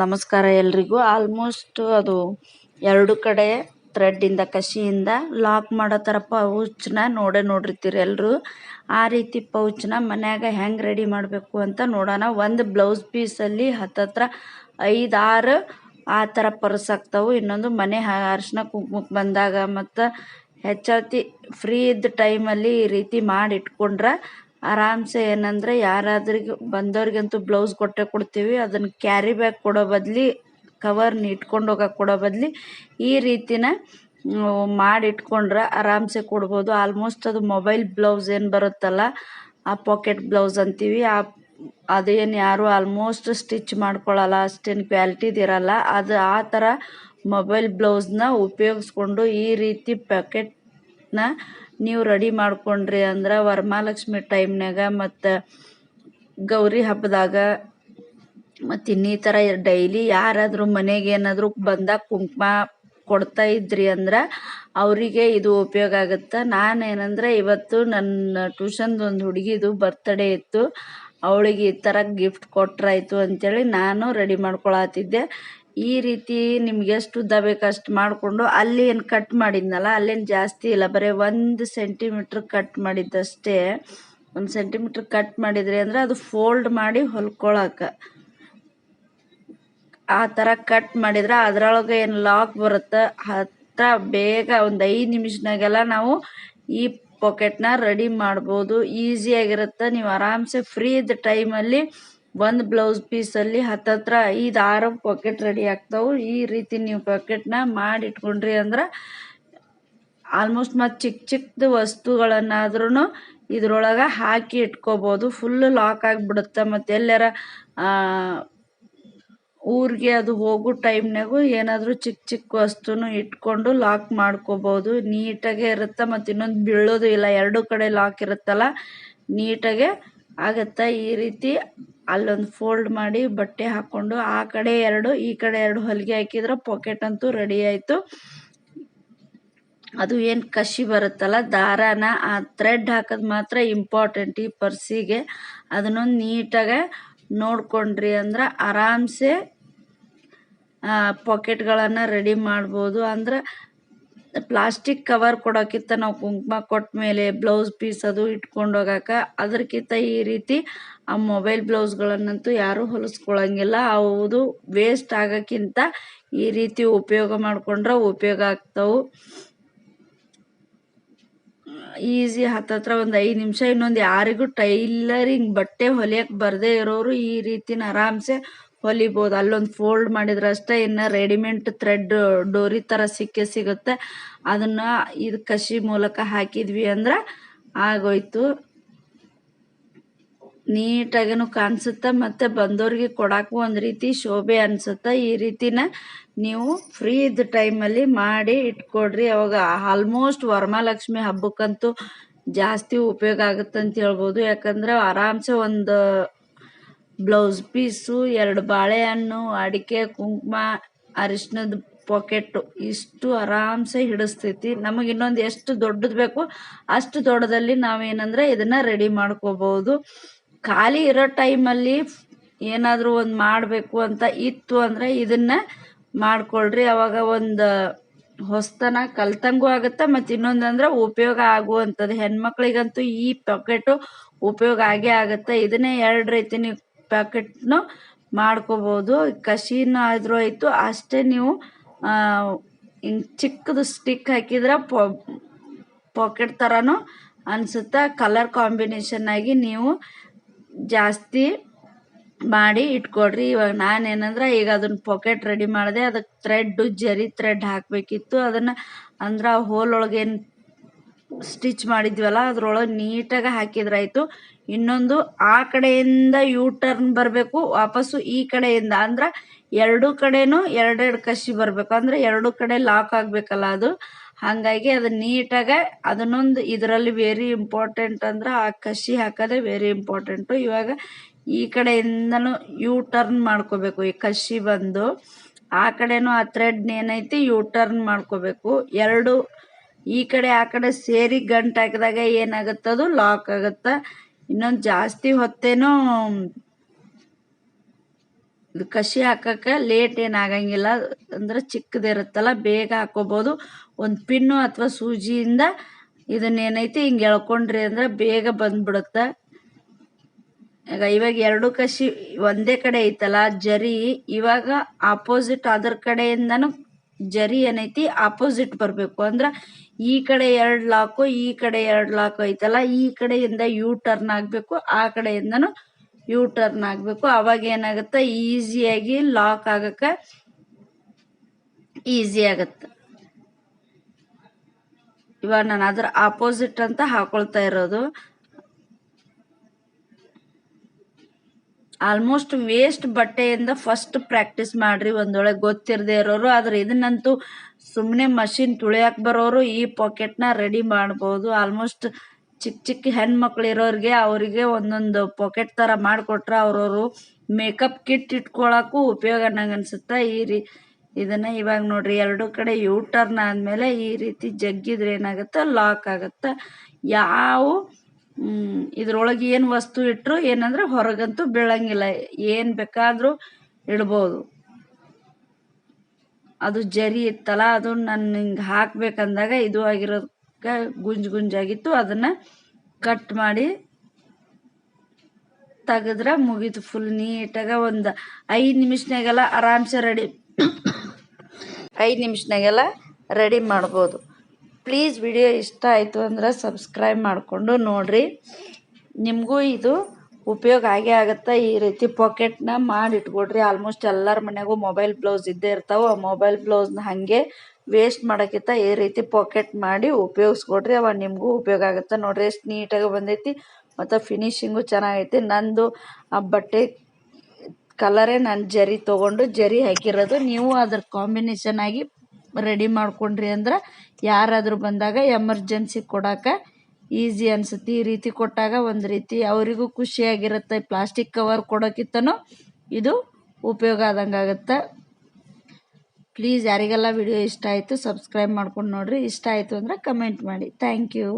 ನಮಸ್ಕಾರ ಎಲ್ರಿಗೂ. ಆಲ್ಮೋಸ್ಟ್ ಅದು ಎರಡು ಕಡೆ ಥ್ರೆಡ್ಡಿಂದ ಕಸಿಯಿಂದ ಲಾಕ್ ಮಾಡೋ ಥರ ಪೌಚ್ನ ನೋಡೇ ನೋಡಿರ್ತೀರಿ ಎಲ್ಲರೂ ಆ ರೀತಿ ಪೌಚ್ನ ಮನ್ಯಾಗ ಹೆಂಗೆ ರೆಡಿ ಮಾಡಬೇಕು ಅಂತ ನೋಡೋಣ. ಒಂದು ಬ್ಲೌಸ್ ಪೀಸಲ್ಲಿ ಹತ್ತತ್ರ ಐದಾರು ಆ ಥರ ಪರ್ಸ್ ಆಗ್ತಾವೆ. ಇನ್ನೊಂದು ಮನೆ ಅರ್ಶಿನ ಕುಂಕುಮಕ್ಕೆ ಬಂದಾಗ ಮತ್ತು ಹೆಚ್ಚಾತಿ ಫ್ರೀ ಇದ್ದ ಟೈಮಲ್ಲಿ ಈ ರೀತಿ ಮಾಡಿ ಇಟ್ಕೊಂಡ್ರೆ ಆರಾಮ್ಸೆ ಏನಂದರೆ ಯಾರಾದ್ರಿಗೂ ಬಂದವ್ರಿಗಂತೂ ಬ್ಲೌಸ್ ಕೊಟ್ಟೆ ಕೊಡ್ತೀವಿ. ಅದನ್ನ ಕ್ಯಾರಿ ಬ್ಯಾಗ್ ಕೊಡೋ ಬದಲಿ ಕವರ್ನ ಇಟ್ಕೊಂಡು ಹೋಗಕ್ ಕೊಡೋ ಬದಲಿ ಈ ರೀತಿನ ಮಾಡಿ ಇಟ್ಕೊಂಡ್ರೆ ಆರಾಮ್ಸೆ ಕೊಡ್ಬೋದು. ಆಲ್ಮೋಸ್ಟ್ ಅದು ಮೊಬೈಲ್ ಬ್ಲೌಸ್ ಏನು ಬರುತ್ತಲ್ಲ, ಆ ಪಾಕೆಟ್ ಬ್ಲೌಸ್ ಅಂತೀವಿ. ಆ, ಅದೇನು ಯಾರು ಆಲ್ಮೋಸ್ಟ್ ಸ್ಟಿಚ್ ಮಾಡ್ಕೊಳ್ಳಲ್ಲ ಅಷ್ಟೇನು ಕ್ವಾಲಿಟಿದಿರಲ್ಲ ಅದು ಆ ಥರ ಮೊಬೈಲ್ ಬ್ಲೌಸ್ನ ಉಪಯೋಗಿಸ್ಕೊಂಡು ಈ ರೀತಿ ಪ್ಯಾಕೆಟ್ನ ನೀವು ರೆಡಿ ಮಾಡ್ಕೊಂಡ್ರಿ ಅಂದ್ರೆ ವರಮಹಾಲಕ್ಷ್ಮಿ ಟೈಮ್ನಾಗ ಮತ್ತು ಗೌರಿ ಹಬ್ಬದಾಗ ಮತ್ತು ಇನ್ನಿತರ ಡೈಲಿ ಯಾರಾದರೂ ಮನೆಗೆ ಏನಾದರೂ ಬಂದಾಗ ಕುಂಕುಮ ಕೊಡ್ತಾ ಇದ್ರಿ ಅಂದ್ರೆ ಅವರಿಗೆ ಇದು ಉಪಯೋಗ ಆಗುತ್ತೆ. ನಾನು ಏನಂದ್ರೆ ಇವತ್ತು ನನ್ನ ಟ್ಯೂಷನ್ದು ಒಂದು ಹುಡುಗಿದು ಬರ್ತ್ಡೇ ಇತ್ತು. ಅವಳಿಗೆ ಈ ಥರ ಗಿಫ್ಟ್ ಕೊಟ್ರಾಯ್ತು ಅಂಥೇಳಿ ನಾನು ರೆಡಿ ಮಾಡ್ಕೊಳತ್ತಿದ್ದೆ ಈ ರೀತಿ ನಿಮ್ಗೆ ಎಷ್ಟು ಉದ್ದ ಬೇಕು ಅಷ್ಟು ಮಾಡಿಕೊಂಡು ಅಲ್ಲಿ ಏನು ಕಟ್ ಮಾಡಿದ್ನಲ್ಲ, ಅಲ್ಲೇನು ಜಾಸ್ತಿ ಇಲ್ಲ. ಬರೀ ಒಂದು ಸೆಂಟಿಮೀಟ್ರ್ ಕಟ್ ಮಾಡಿದ್ದಷ್ಟೇ. ಒಂದು ಸೆಂಟಿಮೀಟ್ರ್ ಕಟ್ ಮಾಡಿದ್ರಿ ಅಂದ್ರೆ ಅದು ಫೋಲ್ಡ್ ಮಾಡಿ ಹೊಲ್ಕೊಳಕ್ಕೆ ಆ ಥರ ಕಟ್ ಮಾಡಿದ್ರೆ ಅದರೊಳಗೆ ಏನು ಲಾಕ್ ಬರುತ್ತೆ? ಹತ್ರ ಬೇಗ ಒಂದು ಐದು ನಿಮಿಷನಾಗೆಲ್ಲ ನಾವು ಈ ಪಾಕೆಟ್ನ ರೆಡಿ ಮಾಡ್ಬೋದು. ಈಸಿಯಾಗಿರುತ್ತೆ ನೀವು ಆರಾಮ್ಸೆ ಫ್ರೀ ಇದ್ದ ಟೈಮಲ್ಲಿ ಒಂದು ಬ್ಲೌಸ್ ಪೀಸಲ್ಲಿ ಹತ್ತತ್ರ ಐದು ಆರು ಪಾಕೆಟ್ ರೆಡಿ ಆಗ್ತಾವೆ. ಈ ರೀತಿ ನೀವು ಪಾಕೆಟ್ನ ಮಾಡಿ ಇಟ್ಕೊಂಡ್ರಿ ಅಂದ್ರೆ ಆಲ್ಮೋಸ್ಟ್ ಮತ್ತು ಚಿಕ್ಕ ಚಿಕ್ಕದು ವಸ್ತುಗಳನ್ನಾದ್ರೂ ಇದ್ರೊಳಗೆ ಹಾಕಿ ಇಟ್ಕೋಬೋದು. ಫುಲ್ ಲಾಕ್ ಆಗಿಬಿಡುತ್ತೆ ಮತ್ತು ಎಲ್ಲಾರ ಊರಿಗೆ ಅದು ಹೋಗೋ ಟೈಮ್ನಾಗು ಏನಾದರೂ ಚಿಕ್ಕ ಚಿಕ್ಕ ವಸ್ತುನು ಇಟ್ಕೊಂಡು ಲಾಕ್ ಮಾಡ್ಕೋಬೋದು. ನೀಟಾಗೆ ಇರುತ್ತೆ ಮತ್ತು ಇನ್ನೊಂದು ಬೀಳೋದು ಇಲ್ಲ. ಎರಡು ಕಡೆ ಲಾಕ್ ಇರುತ್ತಲ್ಲ, ನೀಟಾಗೆ ಆಗತ್ತೆ ಈ ರೀತಿ ಅಲ್ಲೊಂದು ಫೋಲ್ಡ್ ಮಾಡಿ ಬಟ್ಟೆ ಹಾಕ್ಕೊಂಡು ಆ ಕಡೆ ಎರಡು, ಈ ಕಡೆ ಎರಡು ಹೊಲಿಗೆ ಹಾಕಿದ್ರೆ ಪಾಕೆಟ್ ಅಂತೂ ರೆಡಿ ಆಯಿತು. ಅದು ಏನು ಕಸಿ ಬರುತ್ತಲ್ಲ, ದಾರಾನ ಆ ಥ್ರೆಡ್ ಹಾಕೋದು ಮಾತ್ರ ಇಂಪಾರ್ಟೆಂಟ್ ಈ ಪರ್ಸಿಗೆ. ಅದನ್ನೊಂದು ನೀಟಾಗೆ ನೋಡ್ಕೊಂಡ್ರಿ ಅಂದ್ರೆ ಆರಾಮ್ಸೆ ಪಾಕೆಟ್ಗಳನ್ನು ರೆಡಿ ಮಾಡ್ಬೋದು. ಅಂದ್ರೆ ಪ್ಲಾಸ್ಟಿಕ್ ಕವರ್ ಕೊಡೋಕ್ಕಿಂತ ನಾವು ಕುಂಕುಮ ಕೊಟ್ಟ ಮೇಲೆ ಬ್ಲೌಸ್ ಪೀಸ್ ಅದು ಇಟ್ಕೊಂಡು ಹೋಗಕ್ಕೆ ಅದಕ್ಕಿಂತ ಈ ರೀತಿ ಆ ಮೊಬೈಲ್ ಬ್ಲೌಸ್ಗಳನ್ನಂತೂ ಯಾರೂ ಹೊಲಿಸ್ಕೊಳಂಗಿಲ್ಲ ಅವುದು ವೇಸ್ಟ್ ಆಗೋಕ್ಕಿಂತ ಈ ರೀತಿ ಉಪಯೋಗ ಮಾಡಿಕೊಂಡ್ರೆ ಉಪಯೋಗ ಆಗ್ತಾವೆ. ಈಸಿ ಹತ್ತತ್ರ ಒಂದು ಐದು ನಿಮಿಷ ಇನ್ನೊಂದು ಯಾರಿಗೂ ಟೈಲರಿಂಗ್ ಬಟ್ಟೆ ಹೊಲಿಯಕ್ಕೆ ಬರದೇ ಇರೋರು ಈ ರೀತಿನ ಆರಾಮ್ಸೆ ಹೊಲಿಬೋದು. ಅಲ್ಲೊಂದು ಫೋಲ್ಡ್ ಮಾಡಿದ್ರೆ ಅಷ್ಟೇ ಇನ್ನು ರೆಡಿಮೇಡ್ ಥ್ರೆಡ್ ಡೋರಿ ಥರ ಸಿಕ್ಕೇ ಸಿಗುತ್ತೆ. ಅದನ್ನು ಇದು ಕಸಿ ಮೂಲಕ ಹಾಕಿದ್ವಿ ಅಂದ್ರೆ ಆಗೋಯ್ತು. ನೀಟಾಗೂ ಕಾಣಿಸುತ್ತೆ ಮತ್ತು ಬಂದವ್ರಿಗೆ ಕೊಡೋಕ್ಕೂ ಒಂದು ರೀತಿ ಶೋಭೆ ಅನಿಸುತ್ತೆ. ಈ ರೀತಿನ ನೀವು ಫ್ರೀ ಇದ್ದ ಟೈಮಲ್ಲಿ ಮಾಡಿ ಇಟ್ಕೊಡ್ರಿ. ಅವಾಗ ಆಲ್ಮೋಸ್ಟ್ ವರಮಹಾಲಕ್ಷ್ಮಿ ಹಬ್ಬಕ್ಕಂತೂ ಜಾಸ್ತಿ ಉಪಯೋಗ ಆಗುತ್ತೆ ಅಂತ ಹೇಳ್ಬೋದು. ಯಾಕಂದ್ರೆ ಆರಾಮ್ಸೆ ಒಂದು ಬ್ಲೌಸ್ ಪೀಸು, ಎರಡು ಬಾಳೆಹಣ್ಣು, ಅಡಿಕೆ, ಕುಂಕುಮ, ಅರಿಶಿಣದ ಪಾಕೆಟ್ಟು ಇಷ್ಟು ಆರಾಮ್ಸೆ ಹಿಡಿಸ್ತೈತಿ. ನಮಗೆ ಇನ್ನೊಂದು ಎಷ್ಟು ದೊಡ್ಡದು ಬೇಕು ಅಷ್ಟು ದೊಡ್ಡದಲ್ಲಿ ನಾವೇನಂದ್ರೆ ಇದನ್ನ ರೆಡಿ ಮಾಡ್ಕೋಬಹುದು ಖಾಲಿ ಇರೋ ಟೈಮಲ್ಲಿ ಏನಾದರೂ ಒಂದು ಮಾಡಬೇಕು ಅಂತ ಇತ್ತು ಅಂದರೆ ಇದನ್ನ ಮಾಡ್ಕೊಳ್ರಿ. ಅವಾಗ ಒಂದು ಹೊಸ್ತನ ಕಲ್ತಂಗೂ ಆಗುತ್ತೆ, ಮತ್ತು ಇನ್ನೊಂದು ಅಂದ್ರೆ ಉಪಯೋಗ ಆಗುವಂಥದ್ದು ಹೆಣ್ಮಕ್ಳಿಗಂತೂ ಈ ಪಾಕೆಟು ಉಪಯೋಗ ಆಗೇ ಆಗುತ್ತೆ. ಇದನ್ನೇ ಎರಡು ರೀತಿ ನೀವು ಪ್ಯಾಕೆಟ್ನು ಮಾಡ್ಕೋಬೋದು. ಕಸಿನ ಆದರೂ ಆಯಿತು. ಅಷ್ಟೇ ನೀವು ಹಿಂಗೆ ಚಿಕ್ಕದು ಸ್ಟಿಕ್ ಹಾಕಿದ್ರೆ ಪಾಕೆಟ್ ಥರನೂ ಅನಿಸುತ್ತೆ. ಕಲರ್ ಕಾಂಬಿನೇಷನ್ ಆಗಿ ನೀವು ಜಾಸ್ತಿ ಮಾಡಿ ಇಟ್ಕೊಡ್ರಿ. ಇವಾಗ ನಾನು ಏನಂದ್ರೆ ಈಗ ಅದನ್ನ ಪಾಕೆಟ್ ರೆಡಿ ಮಾಡಿದೆ. ಅದಕ್ಕೆ ಥ್ರೆಡ್ಡು, ಜರಿ ಥ್ರೆಡ್ ಹಾಕಬೇಕಿತ್ತು. ಅದನ್ನು ಅಂದ್ರೆ ಹೋಲ್ ಒಳಗೇನು ಸ್ಟಿಚ್ ಮಾಡಿದ್ವಲ್ಲ, ಅದ್ರೊಳಗೆ ನೀಟಾಗಿ ಹಾಕಿದ್ರಾಯಿತು. ಇನ್ನೊಂದು, ಆ ಕಡೆಯಿಂದ ಯೂ ಟರ್ನ್ ಬರಬೇಕು, ವಾಪಸ್ಸು ಈ ಕಡೆಯಿಂದ. ಅಂದ್ರೆ ಎರಡು ಕಡೆನೂ ಎರಡೆರಡು ಕಸಿ ಬರಬೇಕು. ಅಂದರೆ ಎರಡು ಕಡೆ ಲಾಕ್ ಆಗಬೇಕಲ್ಲ ಅದು. ಹಾಗಾಗಿ ಅದು ನೀಟಾಗಿ, ಅದನ್ನೊಂದು ಇದರಲ್ಲಿ ವೆರಿ ಇಂಪಾರ್ಟೆಂಟ್ ಅಂದ್ರೆ ಆ ಕಸಿ ಹಾಕೋದೆ ವೆರಿ ಇಂಪಾರ್ಟೆಂಟು ಇವಾಗ ಈ ಕಡೆಯಿಂದನೂ ಯೂ ಟರ್ನ್ ಮಾಡ್ಕೋಬೇಕು. ಈ ಕಸಿ ಬಂದು, ಆ ಕಡೆನೂ ಆ ಥ್ರೆಡ್ ಏನೈತಿ ಯೂ ಟರ್ನ್ ಮಾಡ್ಕೋಬೇಕು. ಎರಡು ಈ ಕಡೆ ಆ ಕಡೆ ಸೇರಿ ಗಂಟು ಹಾಕಿದಾಗ ಏನಾಗುತ್ತದು? ಲಾಕ್ ಆಗುತ್ತೆ? ಇನ್ನೊಂದು ಜಾಸ್ತಿ ಹೊತ್ತೇನೋ ಇದು ಕಸಿ ಹಾಕಕ್ಕೆ ಲೇಟ್ ಏನಾಗಂಗಿಲ್ಲ ಅಂದ್ರೆ ಚಿಕ್ಕದಿರುತ್ತಲ್ಲ, ಬೇಗ ಹಾಕೋಬಹುದು ಒಂದು ಪಿನ್ನು ಅಥವಾ ಸೂಜಿಯಿಂದ ಇದನ್ನೇನೈತಿ ಹಿಂಗೆ ಎಳ್ಕೊಂಡ್ರಿ ಅಂದ್ರೆ ಬೇಗ ಬಂದ್ಬಿಡುತ್ತೆ. ಈಗ ಇವಾಗ ಎರಡು ಕಸಿ ಒಂದೇ ಕಡೆ ಐತಲ್ಲ, ಜರಿ ಇವಾಗ ಆಪೋಸಿಟ್ ಅದರ ಕಡೆಯಿಂದನು ಜರಿ ಏನೈತಿ? ಆಪೋಸಿಟ್ ಬರಬೇಕು. ಅಂದ್ರೆ ಈ ಕಡೆ ಎರಡು ಲಾಕು ಈ ಕಡೆ ಎರಡು ಲಾಕು ಐತಲ್ಲ, ಈ ಕಡೆಯಿಂದ ಯು ಟರ್ನ್ ಆಗಬೇಕು, ಆ ಕಡೆಯಿಂದನು ಯು ಟರ್ನ್ ಆಗಬೇಕು. ಅವಾಗ ಏನಾಗುತ್ತೆ? ಈಸಿಯಾಗಿ ಲಾಕ್ ಆಗಕ್ಕೆ ಈಸಿ ಆಗುತ್ತೆ. ಇವಾಗ ನಾನು ಅದ್ರ ಆಪೋಸಿಟ್ ಅಂತ ಹಾಕೊಳ್ತಾ ಇರೋದು. ಆಲ್ಮೋಸ್ಟ್ ವೇಸ್ಟ್ ಬಟ್ಟೆಯಿಂದ ಫಸ್ಟ್ ಪ್ರಾಕ್ಟೀಸ್ ಮಾಡ್ರಿ ಒಂದೊಳಗೆ ಗೊತ್ತಿರದೇ ಇರೋರು. ಆದ್ರೆ ಇದನ್ನಂತೂ ಸುಮ್ಮನೆ ಮಷಿನ್ ತುಳಿಯಕ್ಕೆ ಬರೋರು ಈ ಪಾಕೆಟ್ನ ರೆಡಿ ಮಾಡ್ಬೋದು. ಆಲ್ಮೋಸ್ಟ್ ಚಿಕ್ಕ ಚಿಕ್ಕ ಹೆಣ್ಮಕ್ಳು ಇರೋರಿಗೆ ಅವರಿಗೆ ಒಂದೊಂದು ಪಾಕೆಟ್ ಥರ ಮಾಡಿಕೊಟ್ರೆ ಅವ್ರವರು ಮೇಕಪ್ ಕಿಟ್ ಇಟ್ಕೊಳಕ್ಕೂ ಉಪಯೋಗ ನಂಗೆ ಅನ್ಸುತ್ತೆ. ಈ ರೀ ಇದನ್ನ ಇವಾಗ ನೋಡ್ರಿ, ಎರಡು ಕಡೆ ಯೂ ಟರ್ನ್ ಆದಮೇಲೆ ಈ ರೀತಿ ಜಗ್ಗಿದ್ರೆ ಏನಾಗುತ್ತೆ ಲಾಕ್ ಆಗುತ್ತೆ. ಯಾವ ಇದ್ರೊಳಗೆ ಏನು ವಸ್ತು ಇಟ್ರು ಏನಂದ್ರೆ ಹೊರಗಂತೂ ಬೀಳಂಗಿಲ್ಲ. ಏನು ಬೇಕಾದರೂ ಇಡ್ಬೋದು. ಅದು ಜರಿ ಇತ್ತಲ್ಲ, ಅದು ನಾನು ಹಿಂಗೆ ಹಾಕ್ಬೇಕಂದಾಗ ಇದು ಆಗಿರೋದಕ್ಕೆ ಗುಂಜ್ ಗುಂಜಾಗಿತ್ತು ಅದನ್ನು ಕಟ್ ಮಾಡಿ ತೆಗೆದ್ರೆ ಮುಗೀತು ಫುಲ್ ನೀಟಾಗ ಒಂದು ಐದು ನಿಮಿಷನಾಗೆಲ್ಲ ಆರಾಮ್ಸೆ ರೆಡಿ ಐದು ನಿಮಿಷನಾಗೆಲ್ಲ ರೆಡಿ ಮಾಡ್ಬೋದು. ಪ್ಲೀಸ್ ವಿಡಿಯೋ ಇಷ್ಟ ಆಯಿತು ಅಂದ್ರೆ ಸಬ್ಸ್ಕ್ರೈಬ್ ಮಾಡಿಕೊಂಡು ನೋಡಿರಿ. ನಿಮಗೂ ಇದು ಉಪಯೋಗ ಆಗೇ ಆಗುತ್ತೆ. ಈ ರೀತಿ ಪಾಕೆಟ್ನ ಮಾಡಿ ಇಟ್ಕೊಡ್ರಿ. ಆಲ್ಮೋಸ್ಟ್ ಎಲ್ಲರ ಮನೆಗೂ ಮೊಬೈಲ್ ಬ್ಲೌಸ್ ಇದ್ದೇ ಇರ್ತಾವೆ. ಆ ಮೊಬೈಲ್ ಬ್ಲೌಸ್ನ ಹಾಗೆ ವೇಸ್ಟ್ ಮಾಡೋಕ್ಕಿಂತ ಈ ರೀತಿ ಪಾಕೆಟ್ ಮಾಡಿ ಉಪಯೋಗಿಸ್ಕೊಡ್ರಿ. ಅವಾಗ ನಿಮಗೂ ಉಪಯೋಗ ಆಗುತ್ತೆ. ನೋಡ್ರಿ ಎಷ್ಟು ನೀಟಾಗಿ ಬಂದೈತಿ. ಮತ್ತು ಫಿನಿಶಿಂಗು ಚೆನ್ನಾಗೈತಿ. ನಂದು ಆ ಬಟ್ಟೆ ಕಲರೇ ನಾನು ಜರಿ ತೊಗೊಂಡು ಜರಿ ಹಾಕಿರೋದು. ನೀವು ಅದ್ರ ಕಾಂಬಿನೇಷನ್ ಆಗಿ ರೆಡಿ ಮಾಡ್ಕೊಂಡ್ರಿ ಅಂದ್ರೆ ಯಾರಾದರೂ ಬಂದಾಗ ಎಮರ್ಜೆನ್ಸಿ ಕೊಡೋಕೆ ಈಸಿ ಅನ್ಸುತ್ತೆ. ಈ ರೀತಿ ಕೊಟ್ಟಾಗ ಒಂದು ರೀತಿ ಅವರಿಗೂ ಖುಷಿಯಾಗಿರುತ್ತೆ. ಪ್ಲಾಸ್ಟಿಕ್ ಕವರ್ ಕೊಡೋಕ್ಕಿಂತನೂ ಇದು ಉಪಯೋಗ ಆದಂಗೆ ಆಗುತ್ತೆ? ಪ್ಲೀಸ್ ಯಾರಿಗೆಲ್ಲ ವಿಡಿಯೋ ಇಷ್ಟ ಆಯಿತು ಸಬ್ಸ್ಕ್ರೈಬ್ ಮಾಡ್ಕೊಂಡು ನೋಡಿರಿ. ಇಷ್ಟ ಆಯಿತು ಅಂದರೆ ಕಮೆಂಟ್ ಮಾಡಿ. Thank you.